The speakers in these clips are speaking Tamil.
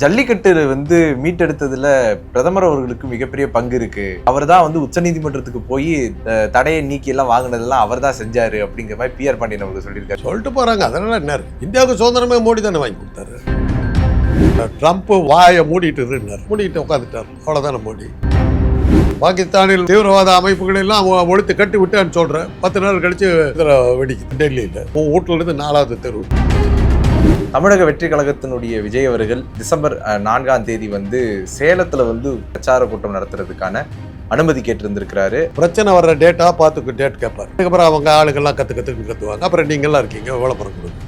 ஜல்லிக்கட்டு வந்து மீட்டெடுத்ததுல பிரதமர் அவர்களுக்கு மிகப்பெரிய பங்கு இருக்கு. அவர் தான் வந்து உச்சநீதிமன்றத்துக்கு போய் தடையை நீக்கி எல்லாம் வாங்கினதெல்லாம் அவர் தான் செஞ்சாரு அப்படிங்கிற மாதிரி பிஆர் பாண்டியன் அவர்கள் சொல்லியிருக்காரு. சொல்லிட்டு போறாங்க. அதனால என்ன? இந்தியாவுக்கு சுதந்திரமே மோடி தானே வாங்கி கொடுத்தாரு. ட்ரம்ப் வாயை மூடிட்டு இருந்தார். மூடிட்டு உட்காந்துட்டார் அவ்வளோதானே மோடி. பாகிஸ்தானில் தீவிரவாத அமைப்புகள் எல்லாம் ஒழித்து கட்டி விட்டான்னு சொல்றேன். பத்து நாள் கழிச்சு இதில் வெடிக்குது. டெல்லியில். உன் வீட்டுல இருந்து நாலாவது தெரு. தமிழக வெற்றி கழகத்தினுடைய விஜய் அவர்கள் டிசம்பர் நான்காம் தேதி வந்து சேலத்துல வந்து பிரச்சார கூட்டம் நடத்துறதுக்கான அனுமதி கேட்டிருந்திருக்கிறாரு. பிரச்சனை வர்ற டேட்டா பார்த்து டேட் கேட்பார் அதுக்கப்புறம் அவங்க ஆளுங்கெல்லாம் கற்று கற்றுக்கு கற்றுவாங்க அப்புறம் நீங்கள்லாம் இருக்கீங்க விளம்பரம் கொடுங்க.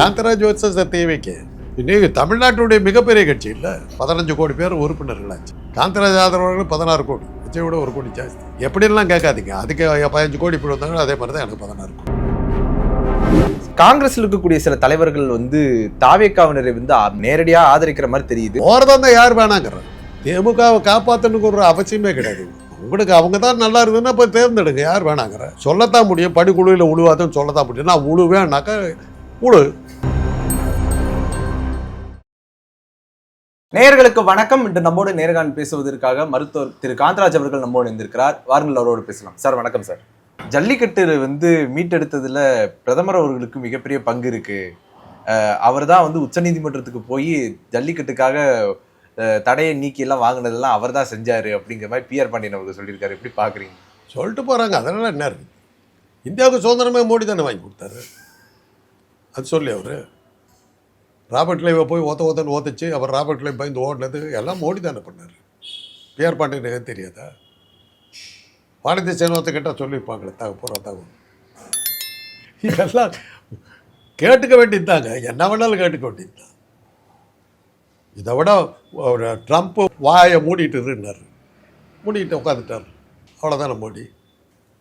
காந்தராஜ் வர்சஸ் தேவைக்கு. இன்னைக்கு தமிழ்நாட்டுடைய மிகப்பெரிய கட்சி இல்லை. பதினஞ்சு கோடி பேர் உறுப்பினர்களாச்சு காந்தராஜ் ஆதரவாளர்கள் பதினாறு கோடி. விஜய் ஒரு கோடி ஜாஸ்தி. எப்படிலாம் கேட்காதீங்க. அதுக்கு பதினஞ்சு கோடி இப்படி வந்தாங்க அதே மாதிரி தான் எனக்கு பதினாறு கோடி. காங்கிரஸ்ல இருக்கக்கூடிய சில தலைவர்கள் வந்து தாவேக்காவினரை வந்து ஆ- நேரடியா ஆதரிக்கிற மாதிரி தெரியுது. தான் யார் வேணாங்கிறார் திமுகவை காப்பாற்றணுக்கு ஒரு அவசியமே கிடையாது. உங்களுக்கு அவங்க தான் நல்லா இருக்குதுன்னா போய் தேர்ந்தெடுங்க. யார் வேணாங்கிற? சொல்லத்தான் முடியும். படுகுழுவில் உழுவாதுன்னு சொல்லத்தான் முடியும். நான் உழுவேன்னாக்கா உழு. நேயர்களுக்கு வணக்கம். இன்று நம்மோடு நேர்காணல் பேசுவதற்காக மருத்துவர் திரு காந்தராஜ் அவர்கள் நம்மோடு இருந்திருக்கிறார் வாருங்கள் அவரோடு பேசலாம். சார் வணக்கம் சார். ஜல்லிக்கட்டு வந்து மீட்டெடுத்ததுல பிரதமர் அவர்களுக்கு மிகப்பெரிய பங்கு இருக்கு. அவர் தான் வந்து உச்சநீதிமன்றத்துக்கு போய் ஜல்லிக்கட்டுக்காக தடையை நீக்கி எல்லாம் வாங்கினதெல்லாம் அவர் தான் செஞ்சார் அப்படிங்கிற மாதிரி பிஆர் பாண்டியன் அவர்கள் சொல்லியிருக்காரு. எப்படி பார்க்குறீங்க? சொல்லிட்டு போகிறாங்க அதனால என்ன இருக்கு? இந்தியாவுக்கு சுதந்திரமே மோடி தானே வாங்கி கொடுத்தாரு. அது சொல்லி அவர். ராபர்ட் லைவை போய் ஓத்த ஓத்தன்னு ஓத்துச்சு. அவர் ராபர்ட் லைவ் பயந்து ஓடினது எல்லாம் மோடி தானே பண்ணார். பிஆர் பாண்டியனுக்கு தெரியாதா? வானதி சேனத்தை கேட்டால் சொல்லியிருப்பாங்களே தக போகிற தகவல் இதெல்லாம் கேட்டுக்க வேண்டியதுதாங்க. என்ன வேணாலும் கேட்டுக்க வேண்டியதுதான். இதை விட ஒரு ட்ரம்ப் வாயை மூடிட்டு இருந்தார் மூடிட்டு உட்காந்துட்டார் அவ்வளோதானே மோடி.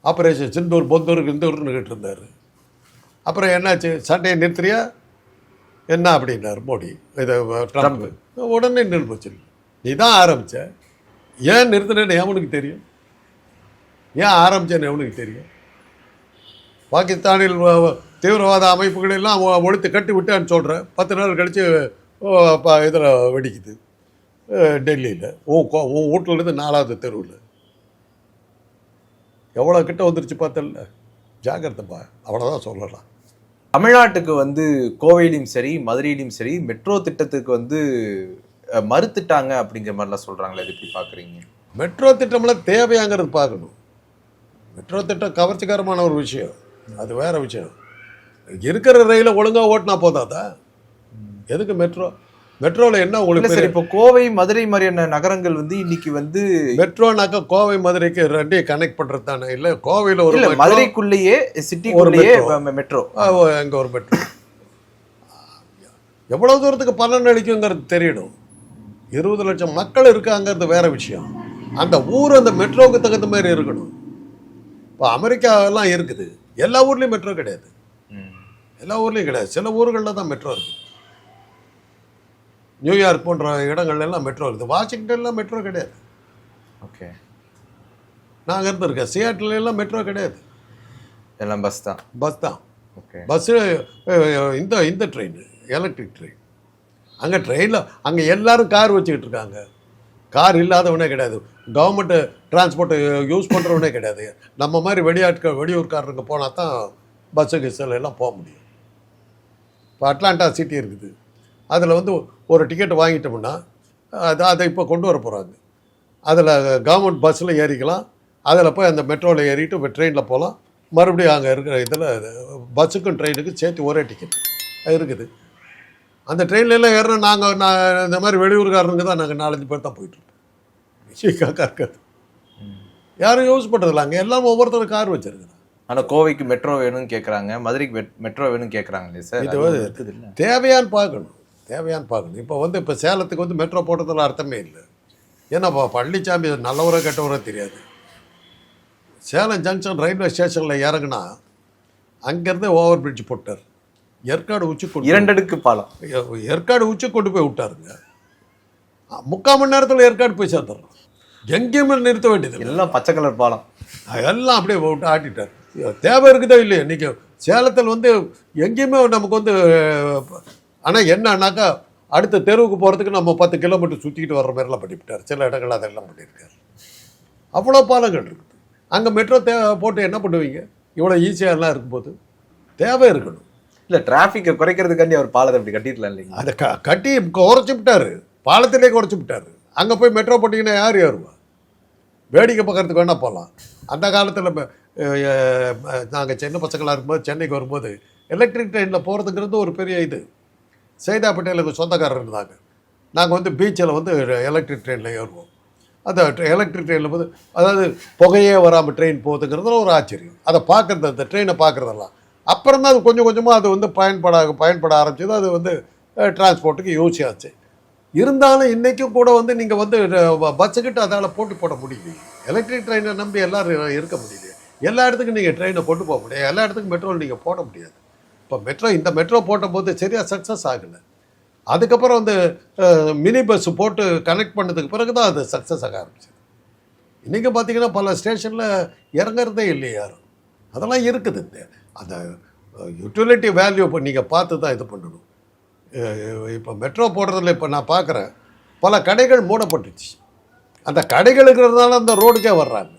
ஆப்ரேஷன் சிந்தூர் பொந்தூர் கிந்தூர்னு இருந்தார் அப்புறம் என்னாச்சு? சண்டையை நிறுத்துறியா? என்ன அப்படின்னார் மோடி. இதை ட்ரம்ப் உடனே நிறுத்துச்சு நீ தான் ஆரம்பிச்ச. ஏன் நிறுத்தினேன்னு எவனுக்கு தெரியும்? ஏன் ஆரம்பிச்சேன்னு எவனுக்கு தெரியும்? பாகிஸ்தானில் தீவிரவாத அமைப்புகள் எல்லாம் ஒ- ஒழித்து கட்டி விட்டான்னு சொல்கிறேன் பத்து நாள் கழித்து இதில் வெடிக்குது. டெல்லியில். உன் உன் வீட்டுல இருந்து நாலாவது தெருவில். எவ்வளோ கிட்ட வந்துருச்சு பார்த்தல ஜாக்கிரதைப்பா அவ்வளோதான் சொல்லலாம். தமிழ்நாட்டுக்கு வந்து கோவையிலும் சரி மதுரையிலும் சரி மெட்ரோ திட்டத்துக்கு வந்து மறுத்துட்டாங்க அப்படிங்கிற மாதிரிலாம் சொல்றாங்களே அது எப்படி பாக்குறீங்க? மெட்ரோ திட்டம்லாம் தேவையாங்கிறது பார்க்கணும். மெட்ரோ திட்டம் கவர்ச்சிகரமான ஒரு விஷயம். அது வேற விஷயம். இருக்கிற ரயிலை ஒழுங்காக ஓட்டினா போதாதா? எதுக்கு மெட்ரோ? மெட்ரோவில் என்ன உங்களுக்கு சார் இப்போ கோவை மதுரை மாதிரியான நகரங்கள் வந்து இன்னைக்கு வந்து மெட்ரோனாக்கா கோவை மதுரைக்கு ரெண்டையும் கனெக்ட் பண்ணுறது தானே? இல்லை கோவையில் ஒரு மதுரைக்குள்ளேயே சிட்டிக்குள்ளேயே. மெட்ரோ. அங்கே ஒரு மெட்ரோ. எவ்வளோ தூரத்துக்கு பலன் அளிக்குங்கிறது தெரியணும். இருபது லட்சம் மக்கள் இருக்காங்கிறது வேற விஷயம். அந்த ஊர் அந்த மெட்ரோவுக்கு தகுந்த மாதிரி இருக்கணும். இப்போ அமெரிக்காவெல்லாம் இருக்குது. எல்லா ஊர்லேயும் மெட்ரோ கிடையாது. எல்லா ஊர்லேயும் கிடையாது. சில ஊர்களில் தான் மெட்ரோ இருக்குது நியூயார்க் போன்ற இடங்கள்ல எல்லாம் மெட்ரோ இருக்குது. வாஷிங்டன்லாம் மெட்ரோ கிடையாது. ஓகே நாங்கள் இருந்திருக்கேன். சியாட்டில் எல்லாம் மெட்ரோ கிடையாது. எல்லாம் பஸ் தான். பஸ் தான். ஓகே பஸ்ஸு இந்த இந்த ட்ரெயின் எலக்ட்ரிக் ட்ரெயின் அங்கே ட்ரெயினில் அங்கே எல்லாரும் கார் வச்சுக்கிட்டு இருக்காங்க. கார் இல்லாதவனே கிடையாது. கவர்மெண்ட்டு டிரான்ஸ்போர்ட்டு யூஸ் பண்ணுறவனே கிடையாது. நம்ம மாதிரி வெளியாட்கள் வெளியூர்காரருக்கு போனால் தான் பஸ்ஸு கிஸ்ஸில் எல்லாம் போக முடியும். இப்போ அட்லாண்டா சிட்டி இருக்குது. அதில் வந்து ஒரு டிக்கெட் வாங்கிட்டோம்னா அது அதை இப்போ கொண்டு வர போகிறாங்க அதில் கவர்மெண்ட் பஸ்ஸில் ஏறிக்கலாம். அதில் போய் அந்த மெட்ரோவில் ஏறிட்டு இப்போ ட்ரெயினில் போகலாம் மறுபடியும் அங்கே இருக்கிற இதில் பஸ்ஸுக்கும் ட்ரெயினுக்கும் சேர்த்து ஒரே டிக்கெட் இருக்குது. அந்த ட்ரெயின்லாம் எல்லாம் ஏறினா நாங்கள் நான் இந்த மாதிரி வெளியூர்காரனுங்க தான் நாங்கள் நாலஞ்சு பேர் தான் போயிட்டுருக்கோம் காக்கா. இருக்காது யாரும் யூஸ் பண்ணுறதில்ல அங்கே எல்லாம் ஒவ்வொருத்தரும் கார் வச்சிருக்கிறாங்க ஆனா கோவைக்கு மெட்ரோ வேணும்னு கேக்குறாங்க. மதுரைக்கு மெட்ரோ வேணும்னு கேக்குறாங்களே சார். இது தேவையான்னு பார்க்கணும். தேவையான்னு பார்க்கணும். இப்போ வந்து இப்போ சேலத்துக்கு வந்து மெட்ரோ போட்டதில் அர்த்தமே இல்லை. ஏன்னா பழனிசாமி நல்லவரோ கெட்டவரோ தெரியாது. சேலம் ஜங்ஷன் ரயில்வே ஸ்டேஷனில் இறங்குனா அங்கேருந்து ஓவர் பிரிட்ஜ் போட்டார். ஏற்காடு உச்சி கொண்டு இரண்டடுக்கு பாலம். ஏற்காடு உச்சி கொண்டு போய் விட்டாருங்க. முக்கால் மணி நேரத்தில் ஏற்காடு போய் சேர்த்துறோம் எங்கேயுமே நிறுத்த வேண்டியது. எல்லாம் பச்சை கலர் பாலம். எல்லாம் அப்படியே விட்டு ஆட்டிட்டார். தேவை இருக்குதோ இல்லையோ இன்றைக்கி சேலத்தில் வந்து எங்கேயுமே நமக்கு வந்து ஆனால் என்னன்னாக்கா அடுத்த தெருவுக்கு போகிறதுக்கு நம்ம பத்து கிலோமீட்டர் சுற்றிக்கிட்டு வர்ற மாதிரிலாம் பண்ணிவிட்டார். சில இடங்கள் அதெல்லாம் பண்ணியிருக்காரு. அவ்வளோ பாலங்கள் இருக்குது. அங்கே மெட்ரோ தே போட்டு என்ன பண்ணுவீங்க? இவ்வளோ ஈஸியாக எல்லாம் இருக்கும்போது தேவை இருக்கணும். இல்ல டிராபிக்கை குறைக்கிறதுக்காண்டி அவர் பாலத்தை அப்படி கட்டிடலாம் இல்லைங்க அதை க கட்டி குறைச்சி விட்டாரு பாலத்திலே குறைச்சி விட்டாரு அங்கே போய் மெட்ரோ போட்டிங்கன்னா யார் ஏறுவா? வேடிக்கை பார்க்கறதுக்கு வேணால் போகலாம் அந்த காலத்தில் நாங்கள் சின்ன பசங்களாக இருக்கும்போது சென்னைக்கு வரும்போது எலக்ட்ரிக் ட்ரெயினில் போகிறதுங்கிறது ஒரு பெரிய இது. சைதா பட்டேலுக்கு சொந்தக்காரர் இருந்தாங்க. நாங்கள் வந்து பீச்சில் வந்து எலக்ட்ரிக் ட்ரெயினில் ஏறுவோம். அந்த எலக்ட்ரிக் ட்ரெயினில் போது அதாவது புகையே வராமல் ட்ரெயின் போகுதுங்கிறதுல ஒரு ஆச்சரியம். அதை பார்க்குறது அந்த ட்ரெயினை பார்க்குறதெல்லாம். அப்புறம் தான் அது கொஞ்சம் கொஞ்சமாக அது வந்து பயன்பட பயன்பட ஆரம்பிச்சது. அது வந்து டிரான்ஸ்போர்ட்டுக்கு யூஸ் ஆச்சு. இருந்தாலும் இன்றைக்கும் கூட வந்து நீங்கள் வந்து பஸ்ஸுக்கிட்ட அதால் போட்டு போட முடியுது. எலக்ட்ரிக் ட்ரெயினை நம்பி எல்லாரும் இருக்க முடியுது. எல்லா இடத்துக்கும் நீங்கள் ட்ரெயினை போட்டு போக முடியாது. எல்லா இடத்துக்கும் மெட்ரோல் நீங்கள் போட முடியாது. இப்போ மெட்ரோ இந்த மெட்ரோ போட்டபோது சரியாக சக்ஸஸ் ஆகலை. அதுக்கப்புறம் வந்து மினி பஸ் போட்டு கனெக்ட் பண்ணதுக்கு பிறகு தான் அது சக்ஸஸ் ஆக ஆரம்பிச்சது. இன்றைக்கி பார்த்தீங்கன்னா பல ஸ்டேஷனில் இறங்குறதே இல்லை யாரும். அதெல்லாம் இருக்குது இந்த அந்த யூட்டிலிட்டி வேல்யூ இப்போ நீங்கள் பார்த்து தான் இது பண்ணணும். இப்போ மெட்ரோ போடுறதுல இப்போ நான் பார்க்குறேன் பல கடைகள் மூடப்பட்டுச்சு. அந்த கடைகள் இருக்கிறதுனால அந்த ரோடுக்கே வர்றாங்க.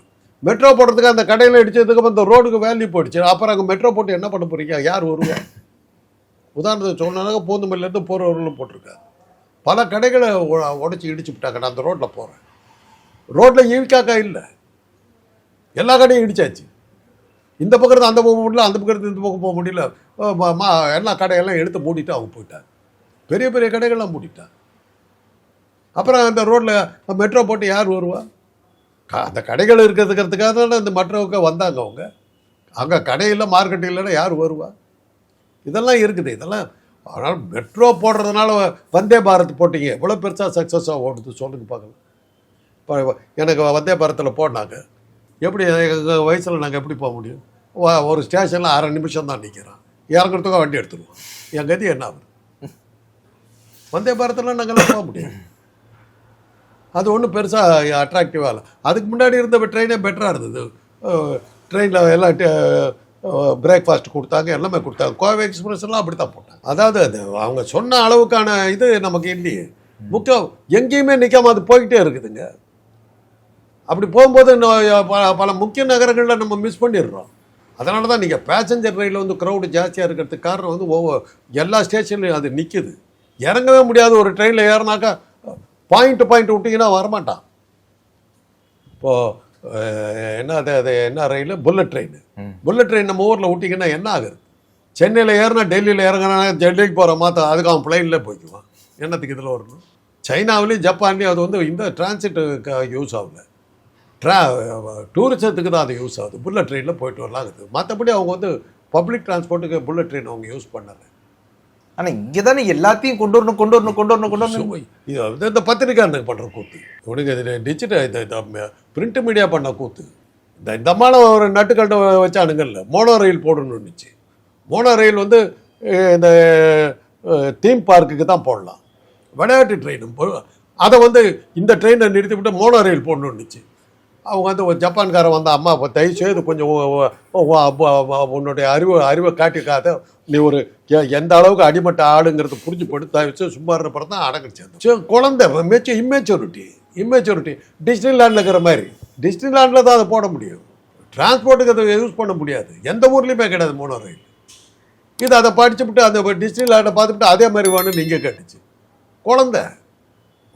மெட்ரோ போடுறதுக்கு அந்த கடையில் இடிச்சதுக்கு அந்த ரோடுக்கு வேல்யூ போயிடுச்சு. அப்புறம் அங்கே மெட்ரோ போட்டு என்ன பண்ண போகிறீங்க யார் வருவா? உதாரணத்துக்கு சொன்னாங்க போந்துமல்லேருந்து போகிறவர்களும் போட்டிருக்காங்க பல கடைகளை உடச்சி இடிச்சு விட்டாங்க. நான் அந்த ரோட்டில் போகிறேன் ரோட்டில் ஈவிக்காக்கா இல்லை. எல்லா கடையும் இடிச்சாச்சு. இந்த பக்கத்து அந்த பக்கம் போக முடியல அந்த பக்கத்து இந்த பக்கம் போக முடியல. எல்லா கடையெல்லாம் எடுத்து மூடிட்டு அவங்க போயிட்டாங்க. பெரிய பெரிய கடைகள்லாம் மூடிட்டான் அப்புறம் அந்த ரோட்டில் மெட்ரோ போட்டு யார் வருவா? அந்த கடைகள் இருக்கிறதுக்கிறதுக்காக தானே இந்த மற்றவங்க வந்தாங்க அவங்க. அங்கே கடையில் மார்க்கெட் இல்லைன்னா யார் வருவா? இதெல்லாம் இருக்குது. இதெல்லாம் ஆனால் மெட்ரோ போடுறதுனால வந்தே பாரத் போட்டீங்க. எவ்வளோ பெருசாக சக்ஸஸாக ஓடுது சொல்லுங்க பார்க்கலாம். இப்போ எனக்கு வந்தே பாரத்தில் போனாங்க. எப்படி எங்கள் வயசில் நாங்கள் எப்படி போக முடியும்? ஒரு ஸ்டேஷனில் அரை நிமிஷம் தான் நிற்கிறோம் இறங்குறதுக்கும் வண்டி எடுத்துருவோம் என் கதி என்ன ஆகுது? வந்தே பாரத்லாம் நாங்கள்லாம் போக முடியும் அது ஒன்றும் பெருசாக அட்ராக்டிவாக இல்லை. அதுக்கு முன்னாடி இருந்த ட்ரெயினே பெட்டராக இருந்தது. ட்ரெயினில் எல்லாம் பிரேக்ஃபாஸ்ட் கொடுத்தாங்க எல்லாமே கொடுத்தாங்க. கோவை எக்ஸ்பிரஸ் எல்லாம் அப்படி தான் போட்டாங்க. அதாவது அது அவங்க சொன்ன அளவுக்கான இது நமக்கு இல்லையே. முக்கியம் எங்கேயுமே நிற்காம அது போய்கிட்டே இருக்குதுங்க. அப்படி போகும்போது இன்னும் பல முக்கிய நகரங்களில் நம்ம மிஸ் பண்ணிடுறோம். அதனால தான் நீங்கள் பேசஞ்சர் ரயிலில் வந்து க்ரௌடு ஜாஸ்தியாக இருக்கிறதுக்கு காரணம் வந்து ஒவ்வொரு எல்லா ஸ்டேஷன்லையும் அது நிற்கிது இறங்கவே முடியாது ஒரு ட்ரெயினில் ஏறினாக்கா பாயிண்ட் பாயிண்ட் விட்டிங்கன்னா வரமாட்டான். இப்போது என்ன அது அது என்ன ரயில்? Bullet train. புல்லட் ட்ரெயின் நம்ம ஊரில் விட்டிங்கன்னா என்ன ஆகுது? சென்னையில் ஏறினா டெல்லியில் இறங்கினா டெல்லிக்கு போகிற மாற்ற அதுக்கு அவன் பிளைனில் போய்க்குவான். என்னத்துக்கு இதில் வரணும்? சைனாவிலையும் ஜப்பான்லேயும் அது வந்து இந்த டிரான்சிட்டுக்கு யூஸ் ஆகல. ட்ரா டூரிசத்துக்கு தான் அது யூஸ் ஆகுது. புல்லட் ட்ரெயினில் போயிட்டு வரலாங்குது. மற்றபடி அவங்க வந்து பப்ளிக் டிரான்ஸ்போர்ட்டுக்கு புல்லட் ட்ரெயின் அவங்க யூஸ் பண்ணலை. ஆனால் இங்கே தானே எல்லாத்தையும் கொண்டு வரணும் கொண்டு வரணும் கொண்டு வரணும் கொண்டு வரணும். இது வந்து இந்த பத்திரிக்காரனுக்கு பண்ணுற கூத்து. உனக்கு இது டிஜிட்டல் இந்த பிரிண்ட் மீடியா பண்ண கூத்து. இந்த இந்த மாதிரி ஒரு நட்டுக்கட்டை வச்சானுங்கல்ல. மோனோ ரயில் போடணுன்னுச்சு மோனோ ரயில் வந்து இந்த தீம் பார்க்குக்கு தான் போடலாம். விளையாட்டு ட்ரெயினும் போ அதை வந்து இந்த ட்ரெயினை நிறுத்தி விட்டு மோனோ ரயில் போடணுன்னுச்சு அவங்க வந்து ஒரு ஜப்பான்காரன் வந்த அம்மா இப்போ தயவு செய்து கொஞ்சம் உன்னுடைய அறிவு அறிவை காட்டிக்காத. நீ ஒரு எ- எந்த அளவுக்கு அடிமட்ட ஆளுங்கிறது புரிஞ்சு போட்டு தயவு சும்மா இருப்பறம் தான் அடங்கி குழந்தை மெச்சு இம்மெச்சூரிட்டி இம்மெச்சூரிட்டி டிஸ்னிலாண்டில் இருக்கிற மாதிரி. டிஸ்னிலாண்டில் தான் அதை போட முடியும். டிரான்ஸ்போர்ட்டுக்கு அதை யூஸ் பண்ண முடியாது. எந்த ஊர்லேயுமே கிடையாது மூணு ரயில். இது அதை படிச்சுவிட்டு அந்த டிஸ்னிலாண்டை பார்த்துட்டு அதே மாதிரி வேணும்னு நீங்கள் கேட்டுச்சு. குழந்தை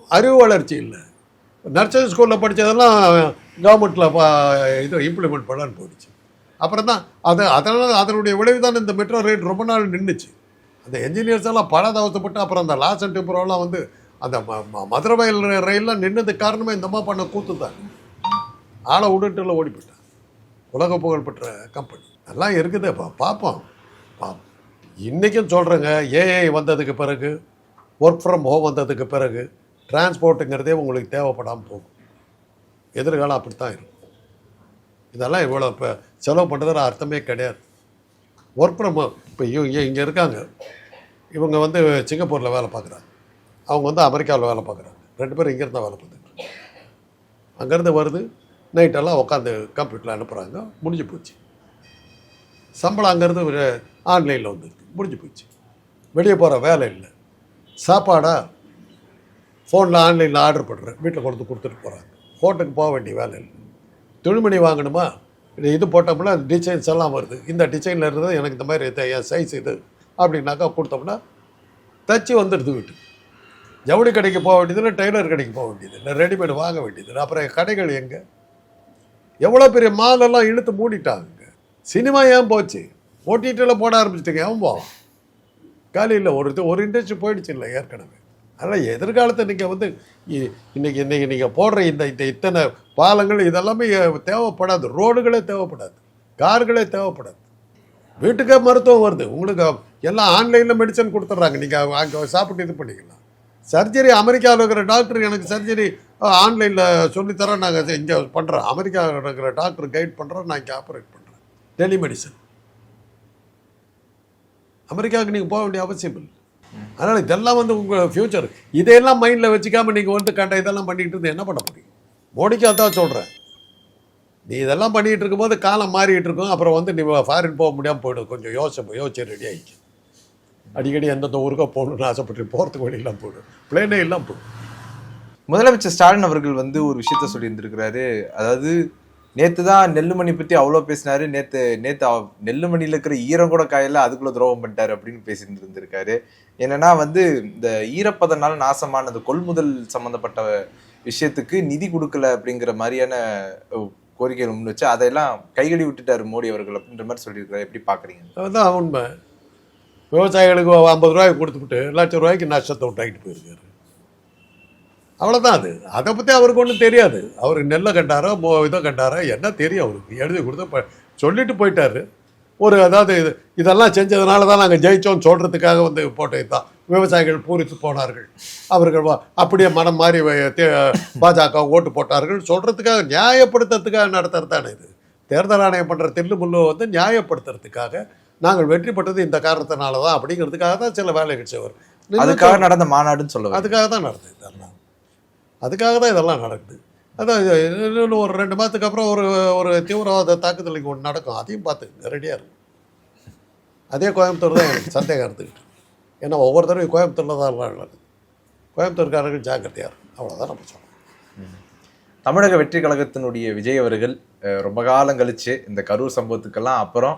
அறிவு வளர்ச்சி இல்லை. நர்சரி ஸ்கூலில் படித்ததெல்லாம் கவர்மெண்ட்டில் இது இம்ப்ளிமெண்ட் பண்ணலான்னு போயிடுச்சு. அப்புறம் தான் அது அதனால் அதனுடைய விளைவு தான் இந்த மெட்ரோ ரேட் ரொம்ப நாள் நின்றுச்சு அந்த என்ஜினியர்ஸ் எல்லாம் பல அவசப்பட்டு அப்புறம் அந்த லாஸ் அண்ட் டெம்பரோலாம் வந்து அந்த ம- ம- மதுரை ரயில் ரயில்லாம் நின்னதுக்கு காரணமே இந்த மாதிரி பண்ண கூத்து தான். ஆளை விட்டுட்டுல ஓடி போயிட்டான் உலக புகழ்பெற்ற கம்பெனி எல்லாம் இருக்குது பார்ப்போம் பார்ப்போம் இன்றைக்கும் சொல்கிறேங்க ஏஐ வந்ததுக்கு பிறகு ஒர்க் ஃப்ரம் ஹோம் வந்ததுக்கு பிறகு டிரான்ஸ்போர்ட்டுங்கிறதே உங்களுக்கு தேவைப்படாமல் போகும். எதிர்காலம் அப்படி தான் இருக்கும். இதெல்லாம் இவ்வளோ இப்போ செலவு பண்ணுறதுல அர்த்தமே கிடையாது. ஒர்க் ஃப்ரம் ஹோம் இப்போ இவங்க இங்கே இருக்காங்க. இவங்க வந்து சிங்கப்பூரில் வேலை பார்க்குறாங்க. அவங்க வந்து அமெரிக்காவில் வேலை பார்க்குறாங்க. ரெண்டு பேரும் இங்கேருந்து தான் வேலை பார்த்துட்டு அங்கேருந்து வருது நைட்டெல்லாம் உட்காந்து கம்ப்யூட்டரில் அனுப்புகிறாங்க முடிஞ்சு போச்சு. சம்பளம் அங்கேருந்து ஒரு ஆன்லைனில் வந்துருக்கு முடிஞ்சு போச்சு. வெளியே போகிற வேலை இல்லை. சாப்பாடாக ஃபோனில் ஆன்லைனில் ஆர்டர் பண்ணுறேன் வீட்டில் கொண்டு வந்து கொடுத்துட்டு போகிறாங்க கோர்ட்டுக்கு போக வேண்டிய வேலை இல்லை. துணிமணி வாங்கணுமா? இது இது போட்டோம்னா டிசைன்ஸ் எல்லாம் வருது. இந்த டிசைனில் இருந்தது எனக்கு இந்த மாதிரி என் சைஸ் இது அப்படின்னாக்கா கொடுத்தோம்னா தச்சு வந்துடுது வீட்டு ஜவுளி கடைக்கு போக வேண்டியது இல்லை டெய்லர் கடைக்கு போக வேண்டியது இல்லை ரெடிமேடு வாங்க வேண்டியது இல்லை அப்புறம் கடைகள் எங்கே? எவ்வளோ பெரிய மாலெல்லாம் இழுத்து மூடிட்டாங்க. சினிமா ஏன் போச்சு? ஓடிடியில் போட ஆரம்பிச்சிட்டிங்க ஏன் போவான் காலையில் இல்லை ஒரு ஒரு இண்டஸ்ட்ரி போயிடுச்சு இல்லை ஏற்கனவே. அதனால் எதிர்காலத்தை நீங்கள் வந்து இ- இன்றைக்கி நீங்கள் போடுற இந்த இந்த இத்தனை பாலங்கள் இதெல்லாமே தேவைப்படாது. ரோடுகளே தேவைப்படாது. கார்களே தேவைப்படாது. வீட்டுக்கே மருத்துவம் வருது. உங்களுக்கு எல்லாம் ஆன்லைனில் மெடிசன் கொடுத்துட்றாங்க. நீங்கள் அங்கே சாப்பிட்டு இது பண்ணிக்கலாம். சர்ஜரி அமெரிக்காவில் இருக்கிற டாக்டர் எனக்கு சர்ஜரி ஆன்லைனில் சொல்லித்தரோம் நாங்கள் இங்கே பண்ணுறோம் அமெரிக்காவில் இருக்கிற டாக்டர் கைட் பண்ணுறோம் நான் இங்கே ஆப்ரேட் பண்ணுறேன் டெலிமெடிசன் அமெரிக்காவுக்கு நீங்கள் போக வேண்டிய அவசியம் இல்லை. அதனால் இதெல்லாம் வந்து உங்கள் ஃப்யூச்சர் இதையெல்லாம் மைண்டில் வச்சுக்காம நீங்கள் வந்து கண்ட இதெல்லாம் பண்ணிக்கிட்டு இருந்து என்ன பண்ண முடியும்? மோடிக்கு அதான் சொல்கிறேன் நீ இதெல்லாம் பண்ணிகிட்டு இருக்கும்போது காலம் மாறிட்டு இருக்கும். அப்புறம் வந்து நீ ஃபாரின் போக முடியாமல் போயிடும் கொஞ்சம் யோசிச்சு யோசிச்சு ரெடி ஆகிடுச்சு அடிக்கடி எந்தெந்த ஊருக்கோ போகணுன்னு ஆசைப்பட்டு போகிறதுக்கு வழியெல்லாம் போயிடும் பிளேனே எல்லாம் போயிடும் முதலமைச்சர் ஸ்டாலின் அவர்கள் வந்து ஒரு விஷயத்த சொல்லியிருந்திருக்கிறாரு. அதாவது நேற்று தான் நெல்லுமணி பற்றி அவ்வளோ பேசினாரு. நேற்று நேற்று நெல்லுமணியில் இருக்கிற ஈரம் கூட காயில் அதுக்குள்ளே துரோகம் பண்ணிட்டாரு அப்படின்னு பேசிட்டு இருந்திருக்காரு என்னன்னா வந்து இந்த ஈரப்பதனால நாசமான அந்த கொள்முதல் சம்மந்தப்பட்ட விஷயத்துக்கு நிதி கொடுக்கல அப்படிங்கிற மாதிரியான கோரிக்கை கோரிக்கைகள் முன் வச்சு அதையெல்லாம் கைகடி விட்டுட்டாரு மோடி அவர்கள் அப்படின்ற மாதிரி சொல்லியிருக்காரு. எப்படி பார்க்குறீங்க? அதுதான் உண்மை. விவசாயிகளுக்கு ஐம்பது ரூபாய்க்கு கொடுத்துட்டு லட்சம் ரூபாய்க்கு நஷ்டத்தை விட்டாக்கிட்டு போயிருக்காரு. அவ்வளோதான் அது. அதை பற்றி அவருக்கு ஒன்றும் தெரியாது. அவர் நெல்லை கண்டாரோ மோ இதை கண்டாரோ என்ன தெரியும் அவருக்கு. எழுதி கொடுத்து ப- சொல்லிட்டு போயிட்டாரு. ஒரு அதாவது இது இதெல்லாம் செஞ்சதுனால தான் நாங்கள் ஜெயிச்சோம்னு சொல்கிறதுக்காக வந்து போட்டது தான் விவசாயிகள் பூரித்து போனார்கள். அவர்கள் வா- அப்படியே மனம் மாறி பாஜக ஓட்டு போட்டார்கள். சொல்கிறதுக்காக நியாயப்படுத்துறதுக்காக நடத்துறது தானே இது. தேர்தல் ஆணையம் பண்ணுற தில்லு முள்ளு வந்து நியாயப்படுத்துறதுக்காக நாங்கள் வெற்றி பெற்றது இந்த காரணத்தினால தான் அப்படிங்கிறதுக்காக தான் சில வேலைகள் செய்வார். அதுக்காக நடந்த மாநாடுன்னு சொல்ல வரேன். அதுக்காக தான் இதெல்லாம் அதுக்காக தான் இதெல்லாம் நடக்குது. அதான் இது ஒரு ரெண்டு மாதத்துக்கு அப்புறம் ஒரு ஒரு தீவிரவாத தாக்குதல் இங்கே ஒன்று நடக்கும். அதையும் பார்த்து ரெடியாக இருக்கும். அதே கோயம்புத்தூர் தான் எனக்கு சந்தேகம் இருந்துக்கிட்டு ஏன்னா ஒவ்வொரு தடவையும் கோயம்புத்தூரில் தான் நடக்குது. கோயம்புத்தூர்காரர்கள் ஜாக்கிரதையாக இருக்கும். அவ்வளோதான் நம்ம சொல்லணும் தமிழக வெற்றி கழகத்தினுடைய விஜய் அவர்கள் ரொம்ப காலம் கழித்து இந்த கரூர் சம்பவத்துக்கெல்லாம் அப்புறம்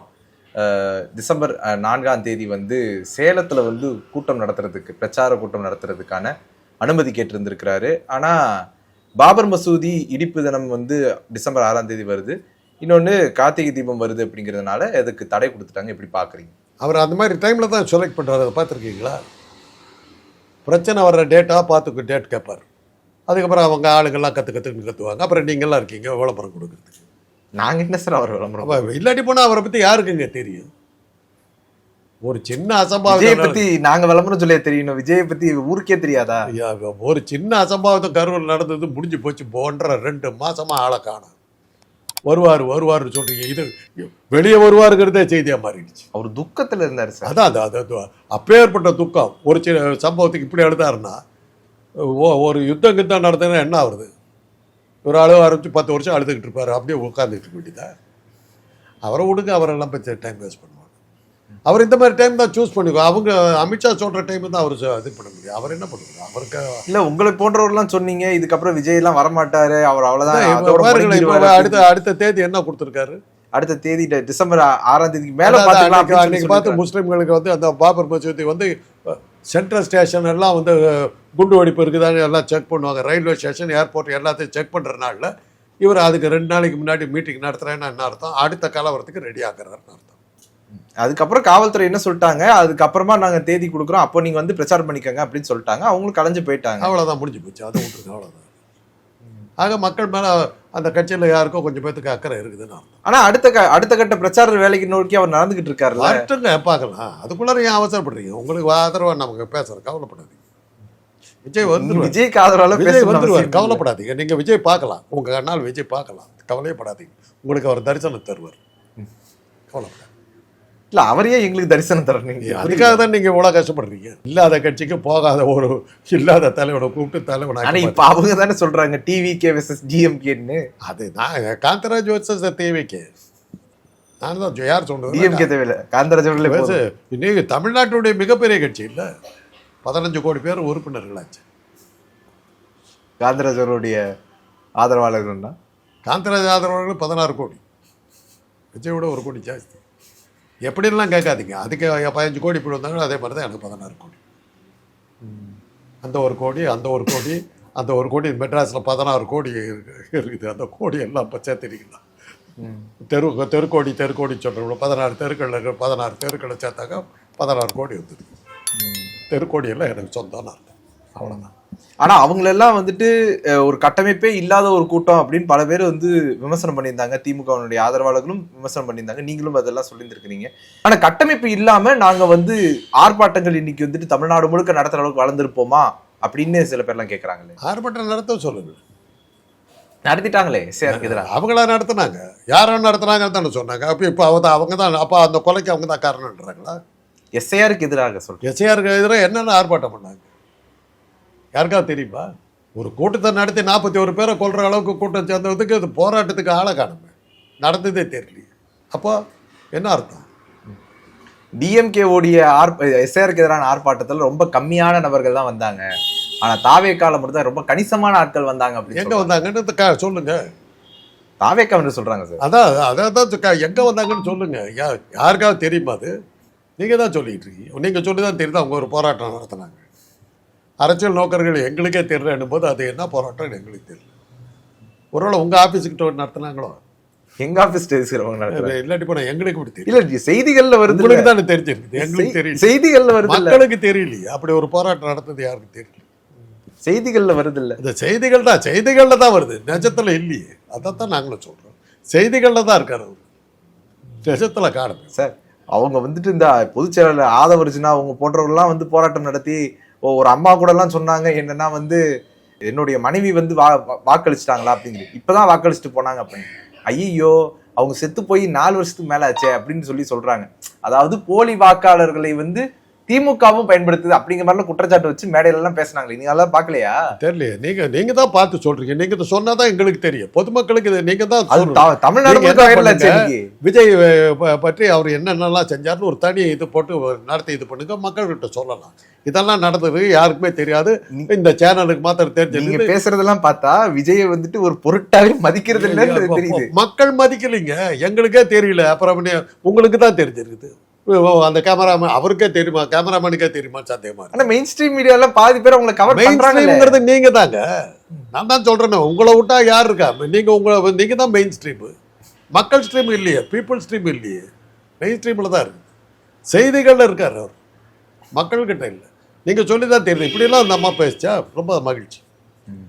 டிசம்பர் நான்காம் தேதி வந்து சேலத்தில் வந்து கூட்டம் நடத்துறதுக்கு பிரச்சார கூட்டம் நடத்துறதுக்கான அனுமதி கேட்டிருந்திருக்கிறாரு. ஆனா பாபர் மசூதி இடிப்பு தினம் வந்து டிசம்பர் ஆறாம் தேதி வருது. இன்னொன்னு கார்த்திகை தீபம் வருது அப்படிங்கிறதுனால அதுக்கு தடை கொடுத்துட்டாங்க? எப்படி பாக்குறீங்க அவர் அந்த மாதிரி டைமில் தான் செலக்ட் பண்ணுறாரு அதை பார்த்துருக்கீங்களா? பிரச்சனை வர்ற டேட்டாக பார்த்து டேட் கேட்பார். அதுக்கப்புறம் அவங்க ஆளுங்கள்லாம் கற்று கற்றுக்குன்னு கற்றுவாங்க அப்புறம் நீங்கள்லாம் இருக்கீங்க விளம்பரம் கொடுக்குறதுக்கு. நாங்க என்ன சார் அவர் விளம்பரம் இல்லாட்டி போனால் அவரை பற்றி யாருக்குங்க தெரியும்? ஒரு சின்ன அசம்பாவிதம் பத்தி நாங்க விளம்பரம் சொல்லியே தெரியணும் விஜயை பத்தி ஊருக்கே தெரியாதா? ஒரு சின்ன அசம்பாவிதம் கருவில் நடந்தது முடிஞ்சு போச்சு. போன்ற ரெண்டு மாசமா ஆளை காணோம். வருவார் வருவார்னு சொல்றீங்க. இது வெளியே வருவாருங்கிறதே செய்தியாக மாறிடுச்சு. அவர் துக்கத்துல இருந்தாரு சார். அதான் அது அது அப்பேற்பட்ட துக்கம். ஒரு சில சம்பவத்துக்கு இப்படி எழுதாருன்னா ஓ- ஒரு யுத்தம் கித்தம் நடத்தினா என்ன ஆகுறது? ஒரு அழுவ ஆரம்பிச்சு பத்து வருஷம் அழுதுகிட்டு இருப்பாரு. அப்படியே உட்காந்துக்கிட்டு இருக்க வேண்டியதா? அவரை விடுங்க அவரெல்லாம் பற்றி டைம் வேஸ்ட் பண்ணுவாங்க அவர் இந்த மாதிரி டைம் தான் சூஸ் பண்ணிக்கோ. அவங்க அமித்ஷா சொல்ற டைம் தான் அவர் இது பண்ண முடியும். அவர் என்ன பண்ணுவார்? அவருக்கு இல்ல உங்களை போன்றவர்லாம் சொன்னீங்க இதுக்கப்புறம் விஜய் எல்லாம் வரமாட்டாரு அவர் முடங்கிடுவாரு அடுத்த அடுத்த தேதி என்ன கொடுத்துருக்காரு? அடுத்த தேதி டிசம்பர் ஆறாம் தேதிக்கு மேல அன்னைக்கு- பார்த்து முஸ்லீம்களுக்கு வந்து அந்த பாபர் மசூதி வந்து சென்ட்ரல் ஸ்டேஷன் எல்லாம் வந்து குண்டு வெடிப்பு இருக்குதான்னு எல்லாம் செக் பண்ணுவாங்க. ரயில்வே ஸ்டேஷன் ஏர்போர்ட் எல்லாத்தையும் செக் பண்ணுற நாளில் இவர் அதுக்கு ரெண்டு நாளைக்கு முன்னாடி மீட்டிங் நடத்துறேன்னு என்ன அர்த்தம்? அடுத்த கலவரத்துக்கு ரெடி ஆக்குறாருன்னு அர்த்தம். அதுக்கப்புறம் காவல்துறை என்ன சொல்லிட்டாங்க? அதுக்கப்புறமா நாங்க தேதி கொடுக்குறோம். அப்போ நீங்க வந்து பிரச்சாரம் பண்ணிக்கங்க அப்படின்னு சொல்லிட்டாங்க. அவங்களும் கலைஞ்சு போயிட்டாங்க. அவ்வளோதான் முடிஞ்சு போச்சு. அதை விட்டுருங்க அவ்வளோதான் ஆக மக்கள் மேலே அந்த கட்சியில் யாருக்கோ கொஞ்சம் பேத்துக்கு அக்கறை இருக்குதுன்னு ஆனா அடுத்த க- அடுத்த கட்ட பிரச்சார வேலைக்கு நோக்கி அவர் நடந்துகிட்டு இருக்காருல்ல? வரட்டுங்க பார்க்கலாம். அதுக்குள்ளார ஏன் அவசரப்படுறீங்க? உங்களுக்கு ஆதரவாக நமக்கு பேசுகிறோம் கவலைப்படாதீங்க. விஜய் வந்துருவார். விஜய்க்கு ஆதரவால விஜய் வந்துருவார். கவலைப்படாதீங்க. நீங்க விஜய் பார்க்கலாம். உங்க கண்ணால் விஜய் பார்க்கலாம். கவலையப்படாதீங்க. உங்களுக்கு அவர் தரிசனம் தருவார். கவலைப்படாதீங்க. இல்ல அவரையே எங்களுக்கு தரிசனம் தரணும் அதுக்காக தான் நீங்க இவ்வளவு கஷ்டப்படுறீங்க. இல்லாத கட்சிக்கு போகாத ஒரு இல்லாத தலைவனை கூப்பிட்டு ஆனா தலைவனாக இப்ப அவங்க தானே சொல்றாங்க டிவி கே வெர்சஸ் டிஎம்கேன்னு அது நான் காந்தராஜ் வச்ச தேவைக்கு நான் தான் யார் டிஎம்கே சொல்றது தேவையில்ல. காந்தராஜ். இன்னைக்கு தமிழ்நாட்டுடைய மிகப்பெரிய கட்சி இல்ல. பதினஞ்சு கோடி பேர் உறுப்பினர்களாச்சு. காந்திராஜ் அவருடைய ஆதரவாளர்கள்னா காந்தராஜ் ஆதரவாளர்கள் பதினாறு கோடி. விஜய் விட ஒரு கோடி ஜாஸ்தி. எப்படின்லாம் கேட்காதீங்க. அதுக்கு பதினஞ்சு கோடி இப்படி வந்தாங்களோ அதே மாதிரி தான் எனக்கு பதினாறு கோடி. அந்த ஒரு கோடி அந்த ஒரு கோடி அந்த ஒரு கோடி மெட்ராஸில் பதினாறு கோடி இருக்கு- இருக்குது. அந்த கோடி எல்லாம் இப்போ சேர்த்துட்டீங்களா தெரு தெருக்கோடி தெருக்கோடி சொல்கிறோம் பதினாறு தெருக்களில் பதினாறு தெருக்களை சேர்த்தாக்க பதினாறு கோடி வந்துருக்கு தெருக்கோடி எல்லாம் எனக்கு சொந்தம் நான் அவ்வளோதான் ஆனா அவங்களெல்லாம் வந்துட்டு ஒரு கட்டமைப்பே இல்லாத ஒரு கூட்டம் அப்படின்னு பல பேர் வந்து விமர்சனம் பண்ணியிருந்தாங்க. திமுகவினுடைய ஆதரவாளர்களும் விமர்சனம் பண்ணியிருந்தாங்க. நீங்களும் அதெல்லாம் சொல்லியிருந்திருக்கிறீங்க. ஆனா கட்டமைப்பு இல்லாம நாங்க வந்து ஆர்ப்பாட்டங்கள் இன்னைக்கு வந்துட்டு தமிழ்நாடு முழுக்க நடத்துற அளவுக்கு வளர்ந்துருப்போமா? அப்படின்னு சில பேர்லாம் கேட்கறாங்களே ஆர்ப்பாட்டம் நடத்த சொல்லுங்கள் நடத்திட்டாங்களே. சேருக்கு எதிராக அவங்களா நடத்துனாங்க. யாரோ நடத்துனாங்கன்னு தானே சொன்னாங்க. அப்போ இப்போ அவங்க அவங்க தான் அப்போ அந்த கொலைக்கு அவங்க தான் காரணம்ன்றாங்களா எஸ்ஐஆருக்கு எதிராக சொல்றேன். எஸ்ஐஆருக்கு எதிராக என்னென்ன ஆர்ப்பாட்டம் பண்ணாங்க? யாருக்காவது தெரியுமா? ஒரு கூட்டத்தை நடத்தி நாற்பத்தி ஒரு பேரை கொல்ற அளவுக்கு கூட்டம் சேர்ந்ததுக்கு இது போராட்டத்துக்கு ஆளை காணுமே. நடந்ததே தெரியலையே. அப்போ என்ன அர்த்தம்? டிஎம்கே ஓடிய ஆர் எஸ்ஐஆருக்கு எதிரான ஆர்ப்பாட்டத்தில் ரொம்ப கம்மியான நபர்கள் தான் வந்தாங்க. ஆனா தாவேக்கால மட்டும் தான் ரொம்ப கணிசமான ஆட்கள் வந்தாங்க எங்கே அப்படின்னு வந்தாங்கன்னு சொல்லுங்க. தாவேக்கா வந்து சொல்றாங்க சார். அதான் அதான் எங்கே வந்தாங்கன்னு சொல்லுங்க. யாருக்காவது தெரியுமா அது? நீங்கள் தான் சொல்லிட்டு இருக்கீங்க. நீங்கள் சொல்லி தான் தெரியுது அவங்க ஒரு போராட்டம் நடத்துனாங்க. அரசியல் நோக்கர்கள் எங்களுக்கே தெரியலன்னும் போது அது என்ன போராட்டம் எங்களுக்கு தெரியல. ஒருவேளை உங்கள் ஆஃபீஸுக்கிட்ட நடத்துனாங்களோ? எங்க ஆபீஸ் நடத்துறாங்க. இல்லாட்டி போனால் எங்களுக்கு இப்படி இல்ல செய்திகள்ல வருது உங்களுக்கு தானே தெரிஞ்சிருக்குது எங்களுக்கு தெரியல. செய்திகள்ல வருது மக்களுக்கு தெரியலையே அப்படி ஒரு போராட்டம் நடந்தது யாருக்கு தெரியல? செய்திகள்ல வருது இல்ல. இந்த செய்திகள் தான் செய்திகளில் தான் வருது. நிஜத்தில் இல்லையே. அதைத்தான் நாங்களும் சொல்கிறோம் செய்திகளில் தான் இருக்காரு நிஜத்தில் காணுது சார் அவங்க வந்துட்டு இந்த பொதுச் செயலாளர் ஆதவர்ஜுனா அவங்க போன்றவர்கள்லாம் வந்து போராட்டம் நடத்தி ஒரு அம்மா கூட எல்லாம் சொன்னாங்க என்னன்னா வந்து என்னுடைய மனைவி வந்து வா வாக்களிச்சிட்டாங்களா அப்படிங்கிறது இப்பதான் வாக்களிச்சுட்டு போனாங்க அப்படின்னு ஐயோ அவங்க செத்து போய் நாலு வருஷத்துக்கு மேல ஆச்சே அப்படின்னு சொல்லி சொல்றாங்க. அதாவது போலி வாக்காளர்களை வந்து திமுகவும் பயன்படுத்துது அப்படிங்கிற மாதிரிலாம் குற்றச்சாட்டு வச்சு மேடையில எல்லாம் பேசுனாங்களே. நீங்க அதெல்லாம் பாக்கலையா தெரியலையே. நீங்கள் நீங்கள் தான் பார்த்து சொல்கிறீங்க நீங்கள் இதை சொன்னால் தான் எங்களுக்கு தெரியும். பொதுமக்களுக்கு இதை நீங்கள் தான் தமிழ்நாடு நீங்க. விஜய் பற்றி அவர் என்னென்னலாம் செஞ்சார்னு ஒரு தனி இது போட்டு நடத்தி இது பண்ணுங்க. மக்கள்கிட்ட சொல்லலாம். இதெல்லாம் நடந்தது யாருக்குமே தெரியாது. இந்த சேனலுக்கு மாத்திரம் நீங்க தெரிஞ்சது பேசுறதெல்லாம் பார்த்தா விஜய் வந்துட்டு ஒரு பொருட்டாவே மதிக்கிறது இல்லைன்னு தெரியுது. மக்கள் மதிக்கலைங்க. எங்களுக்கே தெரியல. அப்புறம் உங்களுக்கு தான் தெரிஞ்சிருக்குது. அந்த கேமராமேன் அவருக்கே தெரியுமா? கேமராமேனுக்கே தெரியுமா? சந்தேகமா இருக்கு. ஆனா மெயின் ஸ்ட்ரீம் மீடியா எல்லாம் பாதி பேர் அவங்களை கவர் ஸ்ட்ரீம்ங்கிறது நீங்க தாங்க நான் தான் சொல்றேன் உங்களை விட்டா யார் இருக்கா? நீங்க உங்களை நீங்க தான் மெயின் ஸ்ட்ரீம் மக்கள் ஸ்ட்ரீம் இல்லையே பீப்புள் ஸ்ட்ரீம் இல்லையே. மெயின் ஸ்ட்ரீம்ல தான் இருக்கு. செய்திகள்ல இருக்காரு அவர். மக்கள்கிட்ட இல்லை. நீங்க சொல்லி தான் தெரியுது. இப்படிலாம் அந்த அம்மா பேசிச்சா? ரொம்ப மகிழ்ச்சி.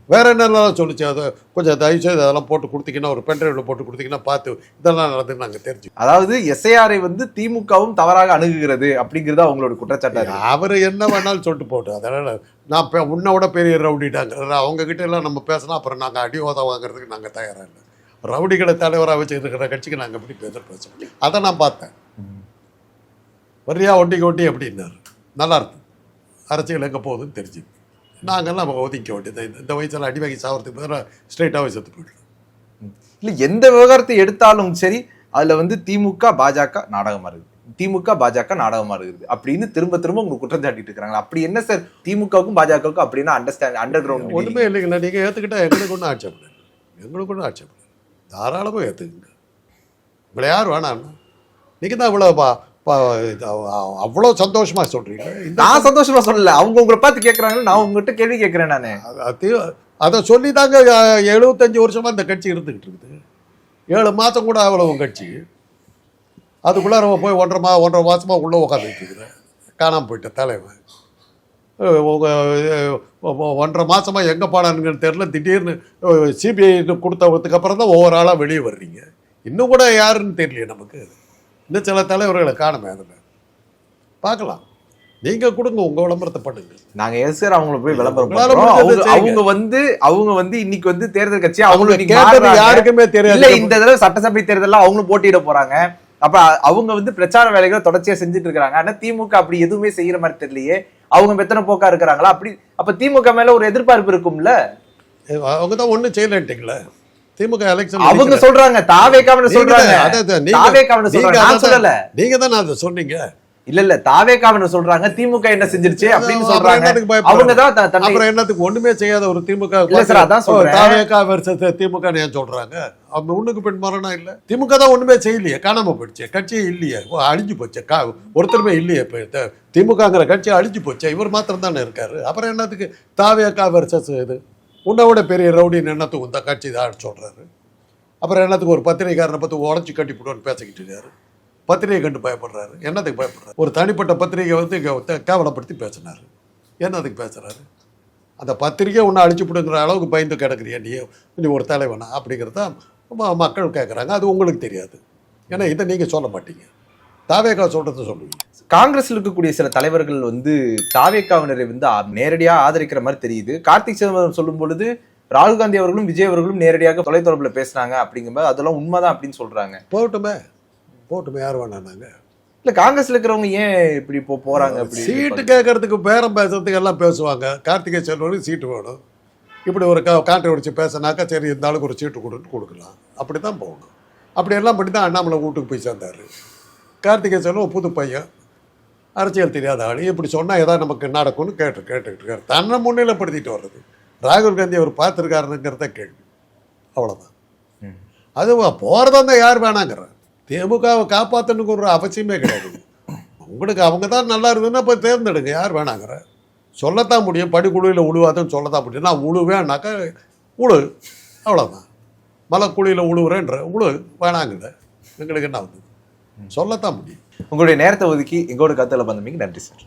வேற என்னெல்லாம் சொல்லிச்சு? அதை கொஞ்சம் தயவு செய்து அதெல்லாம் போட்டு கொடுத்தீங்கன்னா ஒரு பென்ட்ரைவ்ல போட்டு கொடுத்தீங்கன்னா பார்த்து இதெல்லாம் நடந்து நாங்கள் தெரிஞ்சு அதாவது எஸ்ஐஆரை வந்து திமுகவும் தவறாக அணுகுகிறது அப்படிங்கிறது அவங்களோட குற்றச்சாட்டா அவர் என்ன வேணாலும் சொல்லிட்டு போட்டு அதனால நான் பெ- உன்னை விட பெரிய ரவுடிட்டாங்க அவங்க கிட்ட எல்லாம் நம்ம பேசினா அப்புறம் நாங்கள் அடி ஓத வாங்குறதுக்கு நாங்கள் தயாராக இல்லை. ரவுடிகளை தலைவராக வச்சு இருக்கிற கட்சிக்கு நாங்கள் எப்படி பேச பேசுவோம் அதை நான் பார்த்தேன். வரியா ஒட்டி எப்படின்னாரு நல்லா இருக்கு. அரசியல் எங்கே போகுதுன்னு தெரிஞ்சு நாங்கெல்லாம் ஒதுக்க வேண்டியது இந்த- வயசில் அடி வாங்கி சாவறதுக்கு பதிலாக ஸ்ட்ரெயிட்டாகவே செத்து போயிடலாம் இல்ல எந்த விவகாரத்தை எடுத்தாலும் சரி அதுல வந்து திமுக பாஜக நாடகமா இருக்குது. திமுக பாஜக நாடகமா இருக்குது அப்படின்னு திரும்ப திரும்ப உங்களுக்கு குற்றம் சாட்டிட்டு இருக்காங்க அப்படி என்ன சார்? திமுகவுக்கும் பாஜகவுக்கும் அப்படின்னா அண்டர்ஸ்டாண்ட் அண்டர் கிரவுண்ட் ஒன்றுமே இல்லைங்களா நீங்கள் ஏற்றுக்கிட்டா எங்களுக்கு ஒன்றும் ஆட்சேபம் எங்களுக்கு ஒன்றும் ஆட்சேபம் தாராளமாக ஏற்றுக்குங்க உங்களை யார் வேணாம்னா நீங்கள் தான் இவ்வளோ பா பா இது அவ்- அவ்வளோ சந்தோஷமாக சொல்கிறீங்க இந்த நான் சந்தோஷமா சொல்லல. அவங்க உங்களை பார்த்து கேக்குறாங்க நான் உங்ககிட்ட கேள்வி கேட்கிறேன் நானு. அது அதை சொல்லி தாங்க எழுபத்தஞ்சி வருஷமாக இந்த கட்சி இருந்துக்கிட்டு இருக்குது. ஏழு மாதம் கூட அவ்வளோ கட்சி. அதுக்குள்ளார போய் ஒன்றரை மா ஒன்றரை மாதமாக உள்ளே உட்காந்துட்டு இருக்கிறேன். காணாமல் போயிட்ட தலைவன் ஒன்றரை மாசமாக எங்கே போனானுங்கன்னு தெரில திடீர்னு சிபிஐ கொடுத்ததுக்கு அப்புறம் தான் ஒவ்வொரு ஆளாக வெளியே வர்றீங்க. இன்னும் கூட யாருன்னு தெரியலையே நமக்கு. இன்னும் சில தலைவர்களை காணுமே அதில். பார்க்கலாம். நீங்கள் கொடுங்க உங்கள் விளம்பரத்தை பண்ணுங்க. நாங்க எஸ் சார் அவங்கள போய் விளம்பரம் பண்றோம். அவங்க வந்து அவங்க வந்து இன்னைக்கு வந்து தேர்தல் கட்சி அவங்களுக்கு. யாருக்குமே தெரியாது. இந்த தடவை சட்டசபை தேர்தல்ல அவங்களும் போட்டியிட போறாங்க. அப்ப அவங்க வந்து பிரச்சார வேலைகளை தொடர்ச்சியா செஞ்சுட்டு இருக்காங்க ஆனா திமுக அப்படி எதுவுமே செய்யற மாதிரி தெரியலையே. அவங்க எத்தனை போக்கா இருக்கிறாங்களா? அப்படி அப்ப திமுக மேல ஒரு எதிர்பார்ப்பு இருக்கும்ல? அவங்க தான் ஒன்றும் செய்யலன்ட்டீங்களே. திமுக எலெக்ஷன் அவங்க சொல்றாங்க தாவேக்காமனு சொல்றாங்க. நீங்க தாவேக்காமனு நீங்க சொல்றாங்க. நான் சொல்லல. நீங்க தானே அதை சொன்னீங்க. இல்ல இல்ல தாவேக்காவினர் சொல்றாங்க. திமுக என்ன செஞ்சிருச்சு அப்படின்னு சொல்றாங்க? அவங்க தான் அப்புறம் என்னத்துக்கு ஒண்ணுமே செய்யாத ஒரு திமுக இல்ல சார், அதான் சொல்றேன். தாவேக்கா வருஷ திமுக ஏன் சொல்றாங்க? அவங்க ஒண்ணுக்கு பெண் மரணம் இல்ல. திமுக தான் ஒண்ணுமே செய்யலையே காணாம போயிடுச்சு. கட்சியே இல்லையே. அழிஞ்சு போச்சு. கா ஒருத்தருமே இல்லையே இப்ப திமுகங்கிற கட்சி அழிஞ்சு போச்சு. இவர் மாத்திரம் தானே இருக்காரு. அப்புறம் என்னத்துக்கு தாவேக்கா வருஷஸ் இது? உன்னை விட பெரிய ரவுடின்னு என்னத்துக்கு இந்த கட்சி தான் சொல்கிறாரு அப்புறம் என்னத்துக்கு ஒரு பத்திரிகைக்காரனை பார்த்து உடச்சி கட்டி போடுவோன்னு பேசிக்கிட்டு இருக்காரு. பத்திரிகை கண்டு பயப்படுறாரு. என்னத்துக்கு பயப்படுறாரு? ஒரு தனிப்பட்ட பத்திரிகை வந்து இங்க த- கேவலப்படுத்தி பேசினாரு. என்னதுக்கு பேசுகிறாரு அந்த பத்திரிகை ஒன்று அழிச்சு விடுங்கிற அளவுக்கு பயந்து கிடக்குறியா நீ? நீ ஒரு தலைவனா? அப்படிங்கிறத ம- மக்கள் கேட்குறாங்க அது உங்களுக்கு தெரியாது. ஏன்னா இதை நீங்கள் சொல்ல மாட்டீங்க. தாவேக்கா சொல்கிறத சொல்லுவீங்க காங்கிரஸ்ல இருக்கக்கூடிய சில தலைவர்கள் வந்து தாவேக்காவினரை வந்து ஆ- நேரடியா ஆதரிக்கிற மாதிரி தெரியுது. கார்த்திக் சிதம்பரம் சொல்லும் பொழுது ராகுல் காந்தி அவர்களும் விஜய் அவர்களும் நேரடியாக தொலைத்தொடர்புல பேசினாங்க அப்படிங்கும்போது அதெல்லாம் உண்மைதான் அப்படின்னு சொல்றாங்க. போகட்டுமே. போகட்டுமே. யார் வேணாங்க இல்ல காங்கிரஸ்ல இருக்கிறவங்க ஏன் இப்படி இப்போ போறாங்க சீட்டு கேட்கறதுக்கு பேரம் பேசுறதுக்கு எல்லாம் பேசுவாங்க. கார்த்திகை செல்வனுக்கு சீட்டு வேணும். இப்படி ஒரு கா கான்ட்ரவர்சி பேசினாக்கா சரி ஆளுக்கு ஒரு சீட்டு கொடுன்னு கொடுக்கலாம். அப்படி தான் போகணும். அப்படி எல்லாம் பண்ணி தான் அண்ணாமலை வீட்டுக்கு போய் சேர்ந்தார். கார்த்திகை செல்வம் புது பையன் அரசியல் தெரியாத ஆள் இப்படி சொன்னால் ஏதாவது நமக்கு நடக்கும்னு கேட்டு கேட்டுக்கிட்டு இருக்காரு. தன்னை முன்னிலைப்படுத்திட்டு வர்றது. ராகுல் காந்தி அவர் பார்த்துருக்காருங்கிறத கேள்வி. அவ்வளோதான் ம். அதுவா போகிறதா யார் வேணாங்கிறார். திமுகவை காப்பாற்றணுக்கு ஒரு அவசியமே கிடையாது. உங்களுக்கு அவங்க தான் நல்லா இருக்குதுன்னா போய் தேர்ந்தெடுங்க. யார் வேணாங்கிற சொல்லத்தான் முடியும். படுகுழியில் உழுவாதுன்னு சொல்லத்தான் முடியும். நான் உழுவேன்னாக்கா உழு. அவ்வளோதான் மலைக்குழியில் உழுவுறேன்ற உழு. வேணாங்குது எங்களுக்கு என்ன வந்து சொல்லத்தான் முடியும். உங்களுடைய நேரத்தை ஒதுக்கி எங்களோட கத்தில் பந்தமைக்கு நன்றி சார்.